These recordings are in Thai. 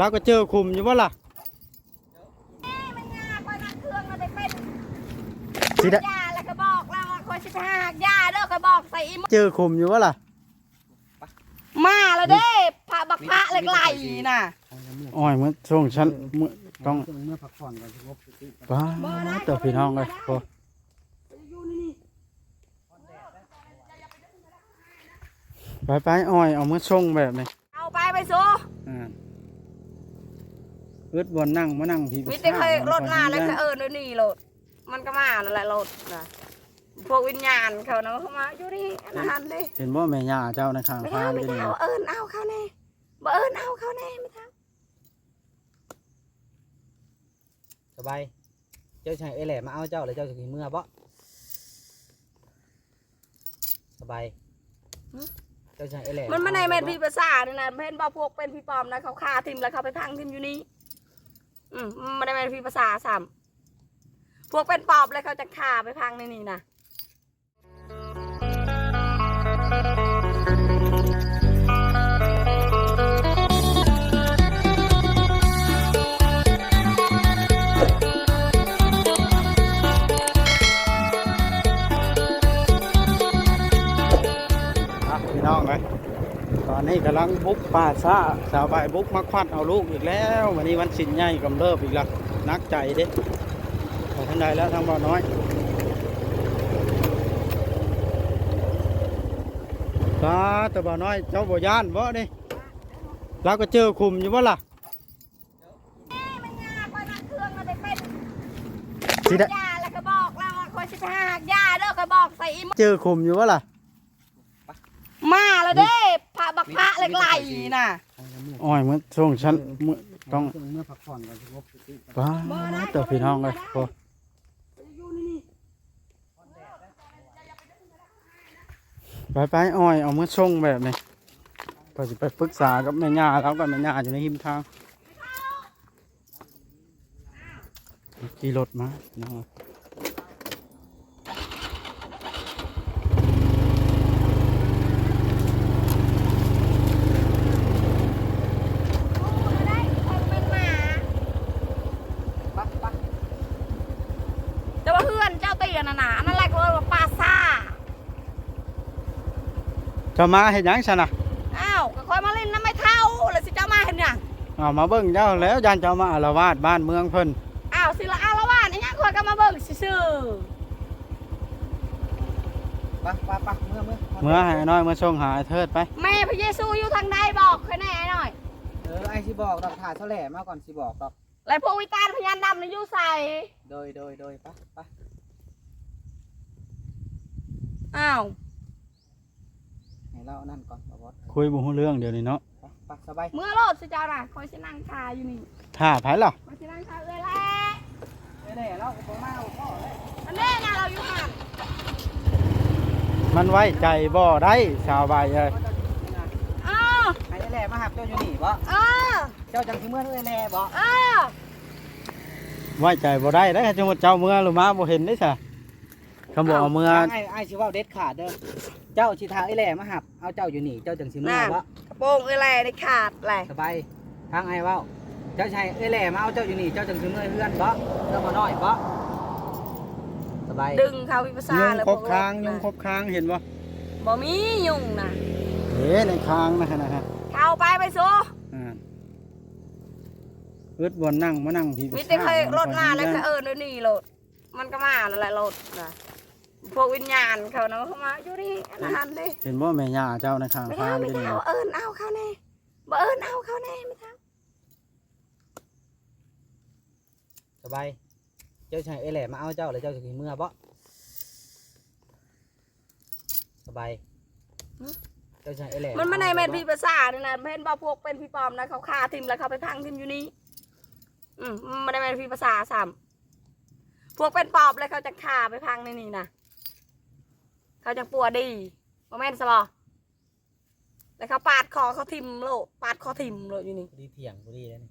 แล้วก็เจอคุมอยู่ว่าล่ะมันยากว่านักเครื่องมันได้เป็นสิได้ยาแล้วก็บอกแล้วว่าคนสิไปหากยาเด้อก็บอกใส่อีหมเจอคุมอยู่ว่าล่ะมาแล้วเด้พระบักพระเหล็กไหลน่ะอ้อยมันช่วงฉันมื้อต้องเมื่อพักผ่อนก่อนสงบสติป้าตัวพี่น้องเลยโอ้ไปไปอ้อยเอามือช่งแบบนี้เอาไปไปสู้ อ่าอึดบนนั่งมานั่งพี่มีแต่เคยรถมาแล้วก็เออเดี๋ยวนี่รถมันก็มาแล้วแหละรถนะพวกวิญญาณเขานะเขามาอยู่นี่อันนั้นเลยเห็นว่าแม่ย่าเจ้าในข้างไม่ทาเท่างไม่เป็นเท่าเอิญเอาเขาแน่บ่เอิญเอาเขาแน่ไม่เท่าสบายเจ้าชายเอแหล่มาเอาเจ้าเลยเจ้าจะกินเมื่อบ่สบายเจ้าชายเอแหล่มันไม่ได้เป็นพี่ภาษาเนี่ยนะเห็นบ่พวกเป็นพี่ปลอมนะเขาฆ่าทิมแล้วเขาไปพังทิมอยู่นี่ อืมมันไม่ได้เป็นพี่ภาษาซ้ำพวกเป็นปอบเลยเขาจะฆ่าไปพังในนี่นะอะพี่น้องเลย ตอนนี้กำลังบุกป่าซ่าสาวใบายบุกมาควัดเอาลูกอีกแล้ว วันนี้วันสินใหญ่กำเริบอีกแล้วนักใจเด้ไปทางใดแล้วทางบ่อน้อย ตาแต่บ่อน้อยเจ้าบ่ย่านบ่นี่เราก็เจอคุมอยู่ว่าล่ะมันยากว่านักเครื่องมันได้เป็นสิได้ยาแล้วก็บอกแล้วว่าคนสิไปหากยาเด้อก็บอกใส่อีหมเจอคุมอยู่ว่าล่ะ มาแล้วเด้พระบักพระเล็กไหลน่ะอ้อยเมันช่วงฉันมื้อต้องเมื่อพักผ่อนก่อนสงบสติป้าตัวพี่น้องเลยโอ้ไปไปอ้อยเอาเมื่อช่งแบบนี้พอจะไปปรึกษากับแม่ย่าแล้วกับแม่ย่าอยู่ในหิมทางขี่รถมาน้อง ได้คนเป็นหมา ปั๊บปั๊บ แต่ว่าเพื่อนเจ้าเตียน่ะนะอันนั่นแหละก็เลยว่าปลาซ่า จะมาเห็นยังฉันน่ะอ้าวก็คอยมาเล่นน้ำไม่เท่าแล้วสิเจ้ามาเห็นยังเอามาเบิ่งเจ้าแล้วยานเจ้ามาอารวาสบ้านเมืองเพิ่นอ้าวสิละอารวาสอันนี้คอยก็มาเบิ่งซื่อปั๊บปั๊บปั๊บเมื่อเมื่อเมื่อให้น้อยเมื่อช่งหาไอ้เทิดไปๆแม่พระเยซูอยู่ทางใดบอกคอยแน่หน่อยเออไอสิบอกดอกถ่าเท่าแหล่มาก่อนสิบอกดอกแล้วพวกวิจารณ์พยานดำนี่อยู่ใส่โดยโดยโดยปั๊บปั๊บอ้าว ให้เรานั่นก่อนบอสคุยบ่ฮู้เรื่องเดี๋ยวนี้เนาะปั๊บปั๊บสบายเมื่อโลดสิเจ้าน่ะคอยสินั่งคาอยู่นี่ท่าไผล่ะคอยสินั่งคาเอ้ยแหละเอแหล่เราก็บ่มาพ่อเลยอันนี้นะเราอยู่ห่างมันไว้ใจบ่ได้ชาวบ้านเอ้ยอ้าวให้เอแหล่มาหับเจ้าอยู่นี่บ่เออเจ้าจังสิเมื่อเอแหล่บ่เออไว้ใจบ่ได้ได้อจังหวัดเจ้าเมื่อหรือมาบ่เห็นได้ซะคำบอกเอาเมื่อไอ้ไอ้สิเว่าเด็ดขาดเด้อ เจ้าสิทาเอแหล่มาหับ เอาเจ้าอยู่นี่ เจ้าจังสิเมื่อบ่กระโปรงเอ้ยแหละได้ขาดแหละสบายทางไอ้เว้า เจ้าชายเอ้ยแหล่มาเอาเจ้าอยู่นี่ เจ้าจังซื้อเมื่อเพื่อนบ่เจ้ามาน้อยบ่สบายดึงเขาวิภาษายุงเลยครบค้างยุงครบค้างเห็นบ่บ่มียุงนะเอ๊ะในค้างนะนะฮะเข้าไปไปสู้อ่าอึดบนนั่งมานั่งพี่มีแต่เคยรถมาแล้วก็เออเดี๋ยวนี่รถมันก็มาแล้วแหละรถนะ พวกวิญญาณเขานะเขามาอยู่นี่อันนั้นเลยเห็นบ่แม่ย่าเจ้าในข้างไม่ทาเท่างไม่เป็นเท่าเอิญเอาเขาแน่บ่เอิญเอาเขาแน่ไม่เท่าสบาย เจ้าชายเอ้ยแหล่มาเอาเจ้าเลยเจ้าจังซื้อเมื่อบ่สบาย เจ้าชายเอ้ยแหล่มันไม่ได้อาเป็นจ้าพี่ภาษาเนี่ยนะเห็นบ่พวกเป็นพี่ปลอมนะเขาฆ่าทิมแล้วเขาไปพังทิมอยู่นี่อืมมันไม่ได้เป็นพี่ภาษาซ้ำพวกเป็นปอบเลยเขาจะฆ่าไปพังในนี่นะ เขาจะปัวดีโมเมนต์สบอแล้วเขาปาดคอเขาทิมโลกปาดคอทิมโลกอยู่นี่พอดีเถียงพอดีแล้วนี่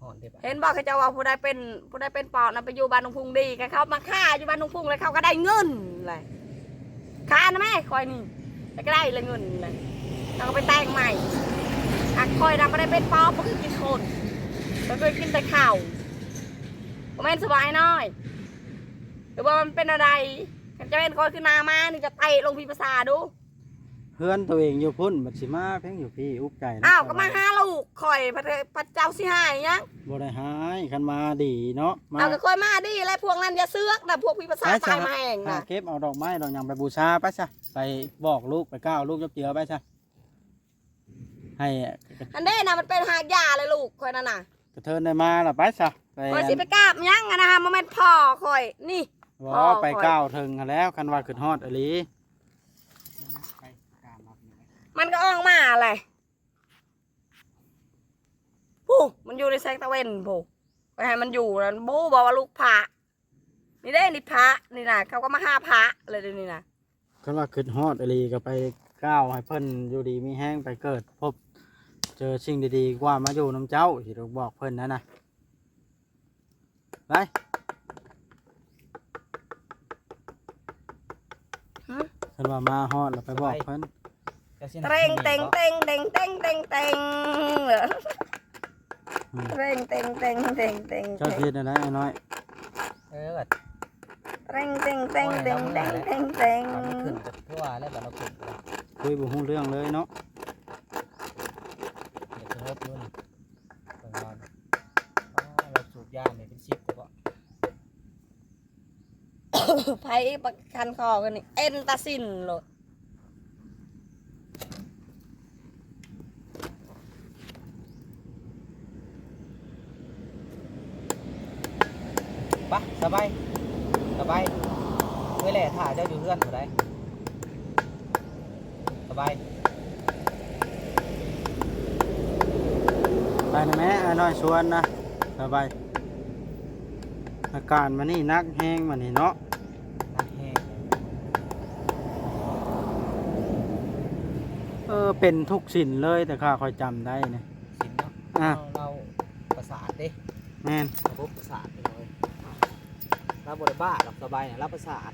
หอนเด้ปะเห็นบอกเขาจะว่าผู้ใดเป็นผู้ใดเป็นปอบนะไปอยู่บ้านนุงพุงดีก็เขามาฆ่าอยู่บ้านนุงพุงแล้วเขาก็ได้เงินเลยฆ่านะแม่คอยนี่แล้วก็ได้เลยเงินเลยเขาก็ไปแต่งใหม่อหักคอยนำไม่ได้เป็นปอบก็คือกินคนก็เคยกินแต่ข้าวก็แม่นสบายน้อย หรือว่ามันเป็นอะไรกันจะเป็นคอยคือนามานี่จะเตะลงพีภาษาดูเพื่อนตัวเองอยู่พุ่นบัดสิมาเพ่งอยู่พี่อุกใจนะอ้าวก็มาหาลูกคอยพระเทพระเจ้าสิหายยังบ่ได้หายคันมาดีเนาะมาเอาก็คอยมาดิแล้วพวกนั้นอย่าเสือกนะพวกพีภาษาตายมาแห่งหานะเก็บเอาดอกไม้ดอกหยังไปบูชาไปซะไปบอกลูกไปก้าวลูกยกเจือไปซะให้อันนี้นะมันเป็นหากยาเลยลูกคอยนั่นน่ะกระเทินได้มาล่ะไปซะไปคอยสิไปกราบยังอะนะคะมันเป็นพ่อคอยนี่ บ่พ่อไปคอยก้าวถึงหั้นแล้วคันว่าขึ้นฮอดอหลีไปกราบรับนี่ไว้มันก็ออกมาอะไรผู้มันอยู่ในแซงตะเวนผู้ไปให้มันอยู่แล้วบูบอกว่าลูกพระนี่ได้นี่พระนี่นะเขาก็มาหาพระเลยเดี๋ยวนี้นะคันว่าขึ้นฮอดอหลีก็ไปก้าวให้เพิ่นอยู่ดีมีแห้งไปเกิดพบ เจอสิ่งดีๆกว่ามาอยู่น้ำเจ้าที่เราบอกเพิ่นนะนะไป ฮะคันว่ามาฮอดแล้วไปบอกเพิ่นเจ้าสิเต็งเต็งเต็งเต็งเต็งเต็งเต็งเหรออืมเต็งเต็งเต็งเต็งเต็งเจ้าเต็งคิดอะไรไอ้น้อยเออแบบเต็งเต็งเต็งเต็งเต็งเต็งเต็งตอนนี้ขึ้นจากทั่วแล้วแบบเราขึ้นไปแล้วคุยบ่ฮู้เรื่องเลยเนาะ เดี๋ยวจะเริ่มนู่นเปิดนอนอ๋อเราสูบยาเนี่ยเป็นสิบแต่ก็ ไผ่ประกันคอกันนี่เอ็นตาซินโลดปะสบายสบายเมื่อแหล่ถ่าเจ้าอยู่เพื่อนเท่าไรสบาย ไปนะแม่ไอ้น้อยชวนนะสบายอาการมันนี่นักแห้งมันนี่เนาะ นักแห้ง เออเป็นทุกสิ่นเลยแต่ข้าคอยจำได้เนี่ยสินเนาะอะเราเราประสาทเด้แม่นระบบประสาทไปเลยเราบริบ้าหลับสบายเนี่ยรับประสาท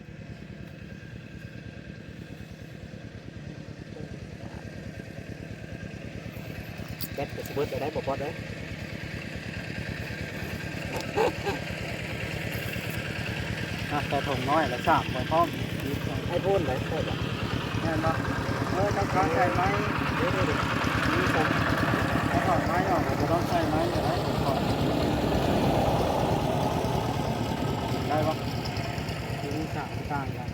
แบตกับสเบิร์ตจะได้บอกบอสเลยอะแต่ถงน้อยแล้วสามไปพร้อมไอ้พ่นเลยใช่ปะแม่นบ่เออต้องการใส่ไหมเดี๋ยวเดี๋ยวเดี๋ยวมีผมเอาออกไม้ออกก็ต้องใส่ไม้เดี๋ยวได้ผมขอได้ปะทีนี้สามต่างกัน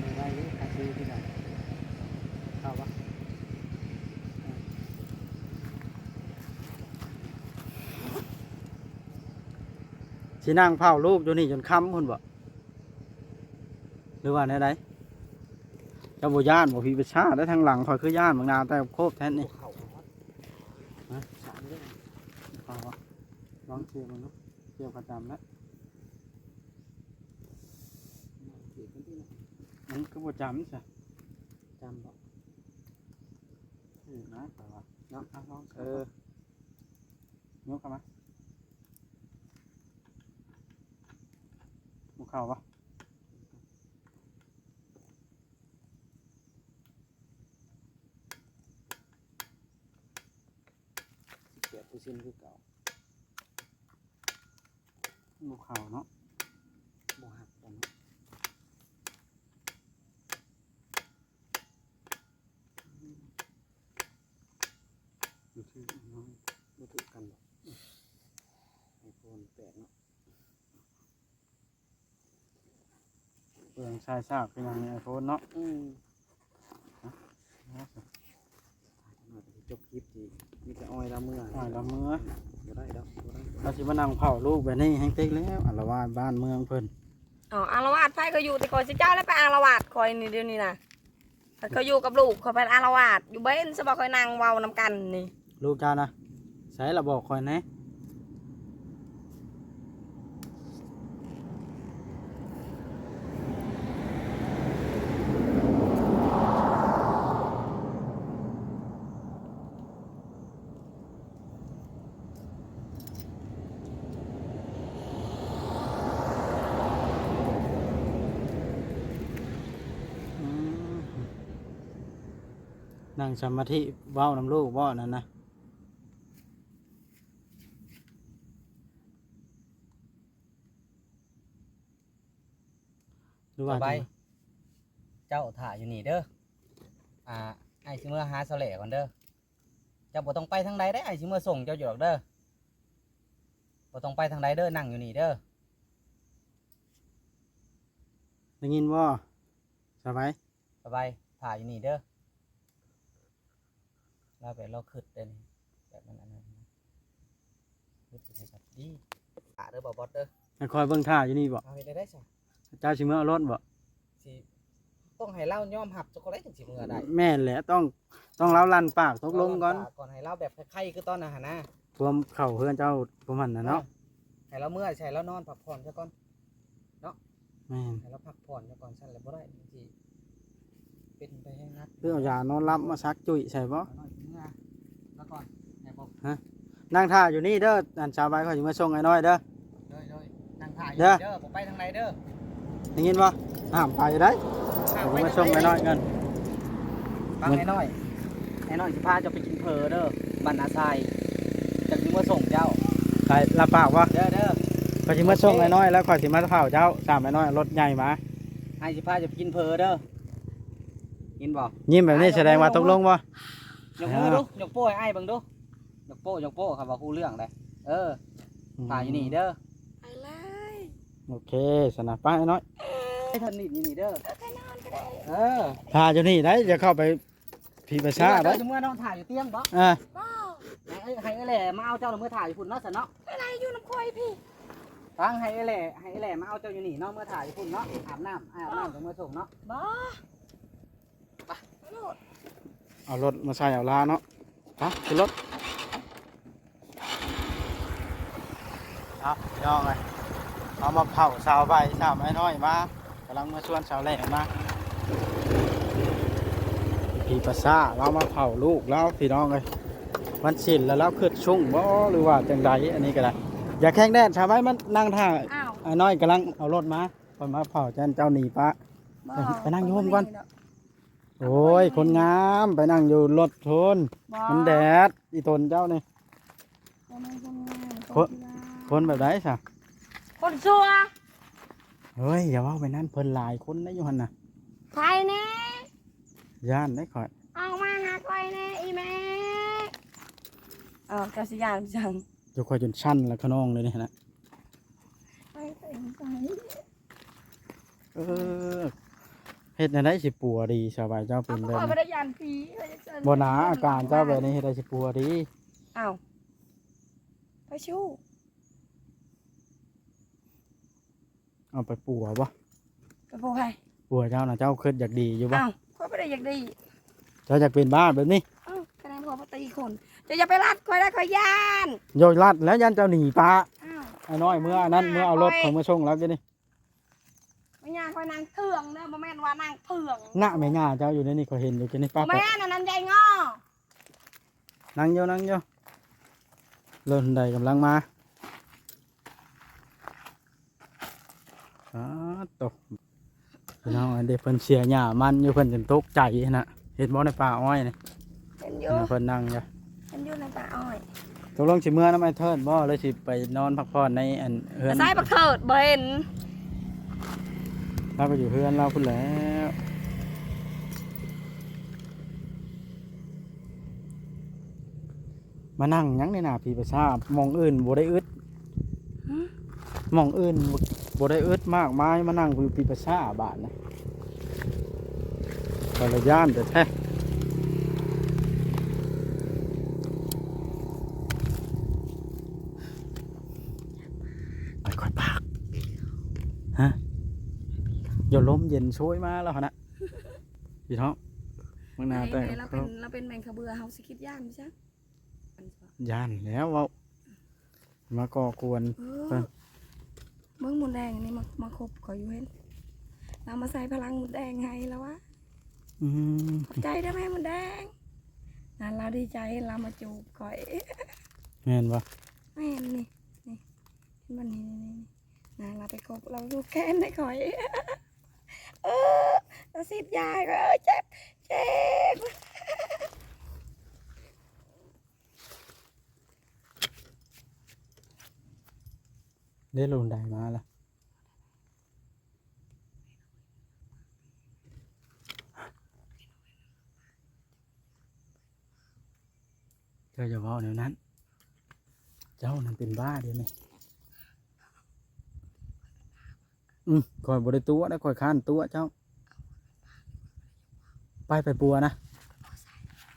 ไม่ได้หรือใครซื้อที่ไหนเข้าปะสินั่งเผาลูกอยู่นี่จนค่ำคุณบ่หรือว่าไหนไดเจ้าบ่ย่านบ่พี่ประชาได้ทางหลังคอยคือย่านบางนาแต่โคบแท้นี่เขาเขาฮะสามเรื่องเอาวะลองเชียร์มันลูกเชียร์ประจำแล้วเด็กคนที่ไหนมันก็ประจำใช่จำบอกเออนะแต่ว่าเนาะเอาลองเออยกเข้ามาบุกเข้าปะ เกียรติสิ้นคือเก่าบุกเข้าเนาะบ่หักกันเนาะอยู่ที่น้องบ่ถูกกันหรอกไอโฟนแปดเนาะเปลืองชายซากเป็นอย่างนี้ไอโฟนเนาะ อืมหน่อยจะจบ คลิปดีมีแต่อ้อยละเมื่ออ่อยละเมื่อบ่ได้ดอกบ่ได้เราสิมานั่งเผาลูกแบบนี้แห้งเต็กแล้วอัลวาดบ้านเมืองเพิ่นอ๋ออารวาสไผ่ก็อยู่แต่คอยสิเจ้าแล้วไปอารวาสคอยนี่เดี๋ยวนี้นะเขาอยู่กับลูกคอยไปอารวาสอยู่เบ้นสบายคอยนั่งเว้านำกันนี่ ลูกเจ้านะใส่ระบอกคอยแหนะ งสมาธิว้าน้ำลูกว่านั่นนะรู้าต่ไปเจ้าถ่าอยู่นี่เด้อ อ่า ไอ้ชิเมื่อหาสเสล่ก่อนเด้อ เจ้าบ่ต้องไปทางใดได้ไอ้ชิเมื่อส่งเจ้าอยู่หรอกเด้อบ่ต้องไปทางใดเด้อ นั่งอยู่นี่เด้อ ได้ยินว่าสบายสบายถ่าอยู่นี่เด้อ เราแบบเราขึ้นเด้อนี่แบบนั้นอันนั้นนะขึ้นไปแบบดีถ่าเด้อบ่บอสเด้อให้คอยเบิ่งท่าอยู่นี่บ่เอาไปได้ได้จ้ะเจ้าสิมาเอารถบ่สิต้องให้เล่ายอมหับช็อกโกแลตถึงสิมือได้แม่นแหละต้องต้องเล้าลั่นปากตกลงก่อนก่อนให้เล่าแบบไข่ๆคือตอนน่ะหนนะรวมเข้าเพื่อนเจ้าประมาณน่ะเนาะให้เราเมื่อยใช่แล้วนอนพักผ่อนซะก่อนแม่นให้เราพักผ่อนซะก่อนสั้นเลยบ่ได้บางที เป็นไปให้นัดเพื่อเอายานอนรับมาซักจุ้ยใช่บ่เอาหน่อยเมื่อแล้วก่อนให้บอกนั่งท่าอยู่นี่เด้ออันชาวบ้านเขาสิมาส่งไอ้น้อยเด้อเลยเลยนั่งถ่ายอยู่เด้อเด้อผมไปทางไหนเด้อได้ยินบ่ห้ามไปได้ข้เดี๋ยวไปผมมาทส่งไอ้น้อยกันฟังไอ้น้อยไอ้น้อยสิพาเจะไปกินเพอเด้อบ้านนาทรายจะถึงมาส่งเจ้าไปรับปากว่าเด้อเด้อเขาสิมาส่งไอ้น้อยแล้วข่อยสิมาเผาเจ้าตามไอ้น้อยรถใหญ่มาไอ้สิพาจะไปกินเพอเด้อ กินบ่ยิ้มแบบนี้แสดงว่าตกลงบ่ยกมือดูยกโป้ให้ไอ้เบิ่งดูยกโป้ยกโป้ครับว่าคู่เรื่องเลยเออถ่ายอยู่นี่เด้อไปเลยโอเคสนะป้าไอ้น้อยไอ้ท่านนี่อยู่นี่เด้อไปนอนก็ได้เออพาอยู่นี่ได้จะเข้าไปผีประชาเด้ได้อจะเมื่อนอนถ่ายอยู่เตียงบ่อ่าบ่ให้ไอ้ให้ไอ้แหล่มาเอาเจ้าเมื่อถ่ายอยู่พุ่นเนาะสนเนาะอะไรอยู่น้ำคอยพี่ฟังให้ไอ้แหล่ให้ไอ้แหล่มาเอาเจ้าอยู่นี่เนาะเมื่อถ่ายอยู่พุ่นเนาะอาบน้ำอาบน้ำจะเมื่อส่งเนาะบ่ไปโลด เอารถมาใส่เอาลาเนาะไปขึ้นรถเอาย่องเลยเอามาเผาสาวใบสาวไอ้น้อยมากำลังมาชวนสาวแหล่มาผีประชาเรามาเผาลูกแล้วพี่น้องเลยมันสิ้นแล้วเราขึ้นชุ่งบ่หรือว่าจังใดอันนี้ก็ได้อย่าแข่งแดดชาวบ้านมันนั่งท่าอ้าวไอ้น้อยกำลังเอารถมาไปมาเผาจันเจ้าหนีปะบ่ไปนั่งอยู่ห้องก่อน โอ้ย คนงามไปนั่งอยู่รถทนบ่มันแดด อีตนเจ้านี่บ่แม่นคนงามคนคนแบบไหนสะคนซัวเฮ้ย อย่าว่าไปนั่นเพิ่นหลายคนนะอยู่หันน่ะใครแน่ย่านได้ข่อยออกมาหาคอยแน่อีแม่เออกาสิยานจังอยู่ข่อยจนชั้นแล้วขนองเลยนี่นะไปไปไปเออเฮ็ดในได้สิปัวดีสบายเจ้าเป็นแบบเอาบ่นี้ได้ยานผีเขาจะเชิญบ่หนาอาการเจ้าแบบนี้เฮ็ดได้สิปัวดีอ้าวไปชู้เอาไปปัวบ่ไปพวกใครปัวเจ้าน่ะเจ้าคิดอยากดีอยู่บ่อ้าวเขาไม่ได้อยากดีเจ้าอยากเป็นบ้าแบบนี้อ้าวคะแนนพอปตีคนจะอย่าไปรัดคอยได้คอยยานโยลัดแล้วยันเจ้าหนีปะอ้าว ไอ้น้อยเมื่ออันนั้นเมื่อเอารถของมาส่งแล้วกินนี่ไม่ยานคอยนางเถื่องเด้อบ่แม่นว่านางเถื่องหน้าแม่ย่าเจ้าอยู่ในนี่ก็เห็นอยู่กินนี่ป้าแม่นอันนั้นใหญ่งอนั่งอยู่นั่งอยู่เริ่มใดกำลังมาอ๋อตกพี่น้องอันเด็กเพิ่นเสียหญ้ามันอยู่เพิ่นจนตกใจนะเห็นบ่ในป่าอ้อยนี่เห็นอยู่เพิ่นนั่งอยู่เห็นอยู่ในป่าอ้อยตกลงสิเมื่อน้ำไอ้เทิดบ่เลยสิไปนอนพักผ่อนในอันเฮือนสายบักเถิดบ่เห็น เราไปอยู่เพื่อนเราพุ่นแล้วมานั่งยังในหน้าพี่ประชามองอื่นบ่ได้อึดมองอื่นบ่บ่ได้อึดมากมายมานั่งคุยปีประชาบาทนะบรย่านแต่แท้ไปค่อยปากฮะ อย่าล้มเย็นช่วยมาแล้วหั่นนะพี่ท้องมึงนาแต่เราเป็นเราเป็นแมงคาเบือเฮาสิคิดย่านใช่ย่านแล้วเว่ามาก่อกวนเอเอออเบิ่งหมุนแดงอันนี่มามาคบขอยอยู่เห็นเรามาใส่พลังหมุนแดงให้แล้ววะอืมขอบใจได้ไหมหมุนแดงนั่นเราดีใจเรามาจูบข่อยแม่นบ่แม่นนี่นี่เห็นมันนี่นี่นี่นั่นเราไปคบเราดูแค้นได้ข่อย เออต้อสิบยายเออเจ็บเจ็บได้ลงได้มาละเธอจะว่าเดี๋ยวนั้น เจ้านั่นเป็นบ้าเดี๋ยวนี้ อืมคอยบริตัวได้คอยข้านตัวเจ้า ไปไปปัวนะ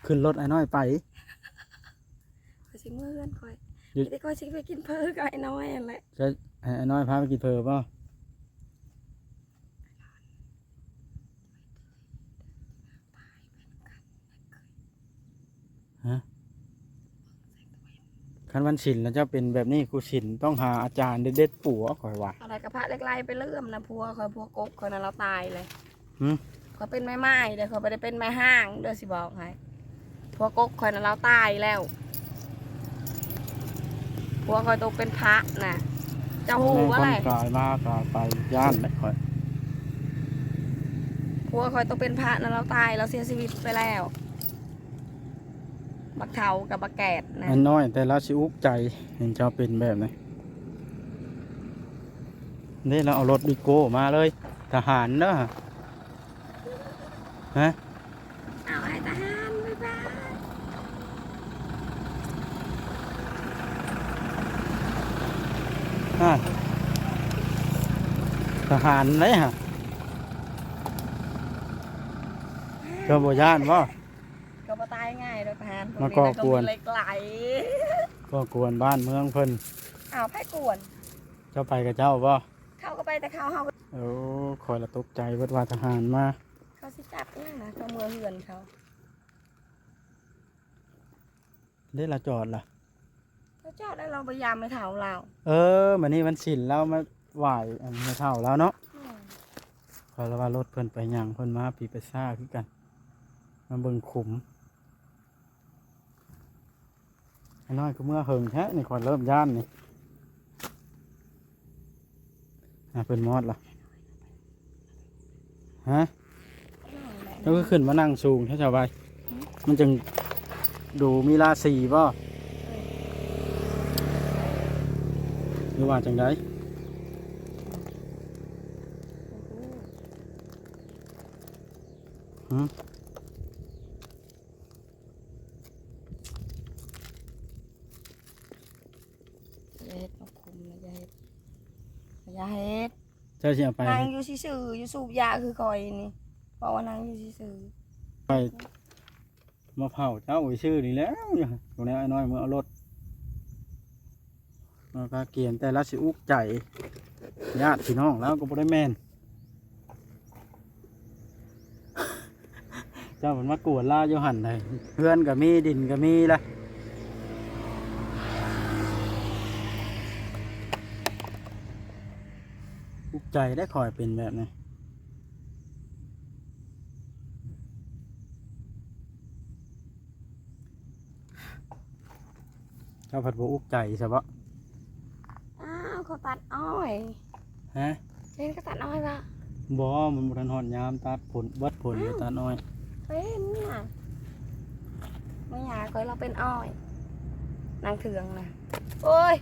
ขึ้นรถไอ้น้อยไป คอยสิเมื่อเพื่อนคอยหยุด ไม่ได้คอยสิไปกินเพอกับไอ้น้อยนั่นแหละ จะให้ไอ้น้อยพาไปกินเพอป่ะฮะ คันวันศิลป์แล้วเจ้าเป็นแบบนี้ครูศิลป์ต้องหาอาจารย์เด็ดๆปัวคอยว่าอะไรกระพะเล็กไล่ไปเลื่อมนะพัวคอยพัวกกคอยนั้นเราตายเลยหืมคอยเป็นไม้ไม้เดี๋ยวคอยไปได้เป็นไม้ห้างเดี๋ยวสิบอกให้พัวกกคอยนั้นเราตายแล้วพัวคอยตกเป็นพระน่ะเจะหูแม่ว่าคอะไรนกลายมากกลายไปย่านเลยคอยพัวคอยตกเป็นพระนั้นเราตายเราเสียชีวิตไปแล้ว บักเทากับบักแกดนะไอ้น้อย แต่ละชิอุกใจเห็นเจ้าเป็นแบบนี้นี่เราเอารถดิโก้มาเลย ทหารเนอะฮะเอาไอ้ทหารบ๊ายบายอะทหารเลยฮะเจ้าบ่ย่านว่าายเลยทหารพวมาก่อนะกวนมีเหล็กไหลก็กวนบ้านเมืองเพิ่นอ้าวไพ่กวน เจ้าไปกับเจ้าบ่เขาก็ไปแต่เขาเขาโอ้คอยละตกใจเวิดว่าทหารมาเขาสิจับเนี่ยนะเขาเมืองเหือนเขาได้ละจอดล่ะ เขาจอดได้เราพยายามไม่เท่าเราเออมันนี่มันสินแล้วมาไหวอันไม่เท่าแล้วเนาะอืมคอยละว่ารถเพิ่นไปย่างเพิ่นมาปีไปซ่าคือกันมาเบิ่งขุมไอ้ น้อยก็เมื่อเฮิงแท้นี่คอยเริ่มย่านนี่อะเพิ่นมอดละฮะแล้วก็ขึ้นมานั่งสูงแค่ชาวบ้านมันจึงดูมีราศีบ่หรือว่าจังไดหืม อย่าเฮ็ดมาคุมนะอย่าเฮ็ดอย่าเฮ็ด เจ้าสิเอาไปนางอยู่ซื่อๆอยู่สูบยาคือคอยนี่เพราะว่านางอยู่ซื่อไปมาเผาเจ้าไว้ชื่อนี่แหล้วตรงนี้ไอ้น้อยมือเอารถมาพาเกียนแต่ละสิอุกใจญาติพี่น้องแล้วก็บ่ได้แม่นเจ้ามันมากวดล่าอยู่หันเลยเพื่อนก็มีดินก็มีละ อุกใจได้คอยเป็นแบบนี้เจ้าผัดบอุกใจใช่ปะๆอ้าวเขาตัดอ้อยฮะเล่นก็ตัดอ้อยปะบอมันบทันหอนยามตัดผลเบิดผลอยู่ตัดน้อยเป็นเนี่ยไม่อยากคอยเราเป็นอ้อย นางเถืองนะโอ้ย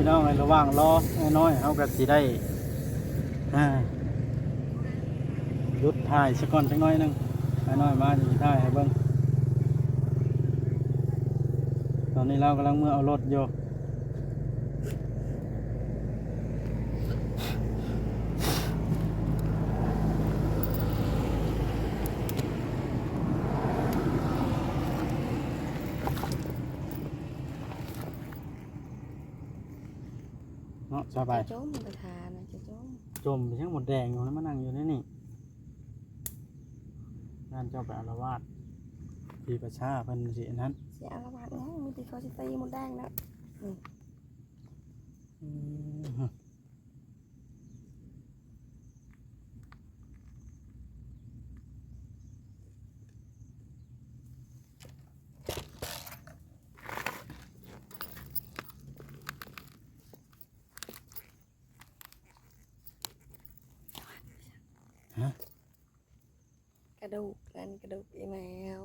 พี่น้องในระหว่างรอไอ้น้อยเขาก็สิได้อ่าหยุดถ่ายสักก่อนสักน้อยนึงไอ้น้อยมาจะถ่ายให้เบิ้งตอนนี้เรากำลังเมื่อเอารถอยู่ เนาะสบายจะจมไปทานนะจะจมจมไปทั้งหมดแดงอยู่แล้วมานั่งอยู่นี่นี่งานเจ้าไปอารวาสปีประชาเพิ่นสิอันนั้นเสียอาละบาดเนี่ยมีตีเขาสิตีหมดแดงนะอืมฮะ ระดูกนั่นกระดูกอีแมว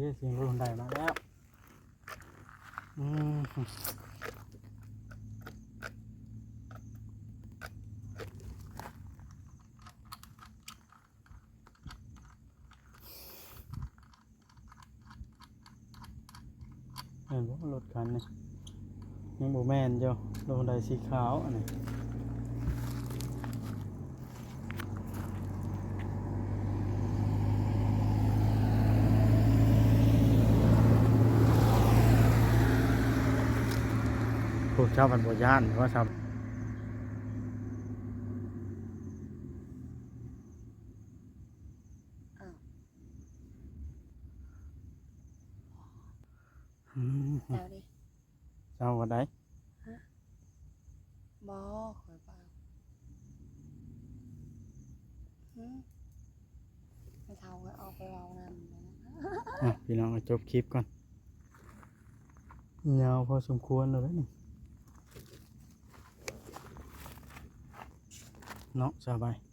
นี่เสียงรถหุ่นใดมาแล้วอืมเห็นว่ารถคันนี่ยังบ่แม่นเจ้ารถคนใดสีขาวอันนี้ วกเจ้ามันบ่ย่านว่าครับอืมเจ้าดิเจ้าวันใดบอคอยเปล่าหืมไม่เท่าก็เอาไปเอานำเลยนะอะพี่น้องเอาจบคลิปก่อน ยาวพอสมควรแล้วเด้อนี่ เนาะสบาย